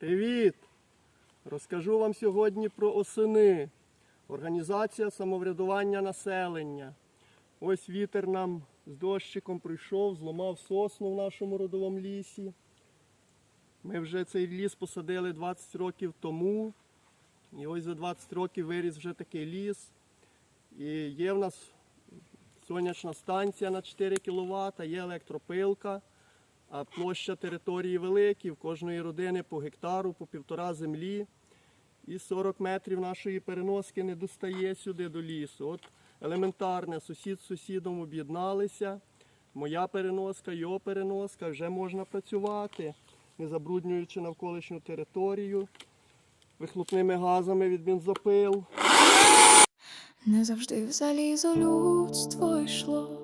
Привіт! Розкажу вам сьогодні про осени. Організація самоврядування населення. Ось вітер нам з дощиком прийшов, зламав сосну в нашому родовому лісі. Ми вже цей ліс посадили 20 років тому. І ось за 20 років виріс вже такий ліс. І є в нас сонячна станція на 4 кВт, є електропилка. А площа території великі, в кожної родини по гектару, по півтора землі. І 40 метрів нашої переноски не достає сюди до лісу. От елементарне, сусід з сусідом об'єдналися. Моя переноска, його переноска, вже можна працювати, не забруднюючи навколишню територію, вихлопними газами від бензопил. Не завжди в залізо людство йшло,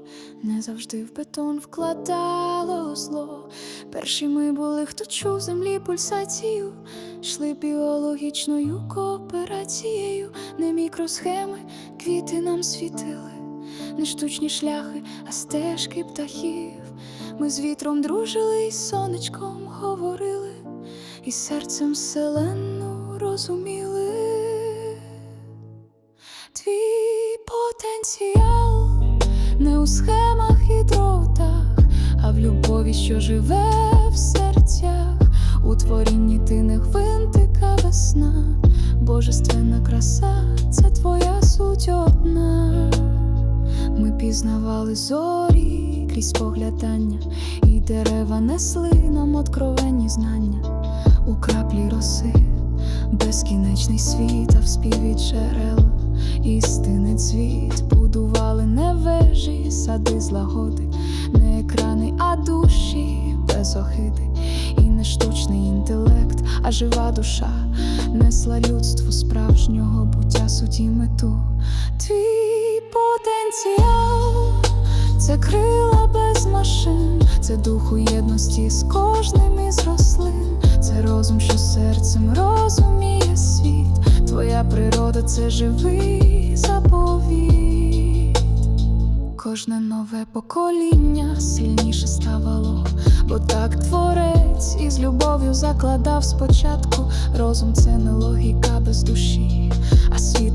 не завжди в бетон вкладало зло. Перші ми були, хто чув землі пульсацію, йшли біологічною кооперацією, не мікросхеми, квіти нам світили, не штучні шляхи, а стежки птахів. Ми з вітром дружили, і сонечком говорили, і серцем селену розуміли. Твій потенціал не у схемах і дротах, а в любові, що живе в серцях, у творінні ти не гвинтика весна, божественна краса, це твоя суть одна. Ми пізнавали зорі крізь поглядання, і дерева несли нам откровенні знання у краплі роси, безкінечний світ, а в співі джерел. Істини цвіт сади злагоди, не екрани, а душі без охиди, і не штучний інтелект, а жива душа несла людству справжнього буття суті мету. Твій потенціал це крила без машин, це дух у єдності з кожним із рослин, це розум, що серцем розуміє світ. Твоя природа це живий. Кожне нове покоління сильніше ставало, бо так творець із любов'ю закладав спочатку. Розум це не логіка без душі, а світло.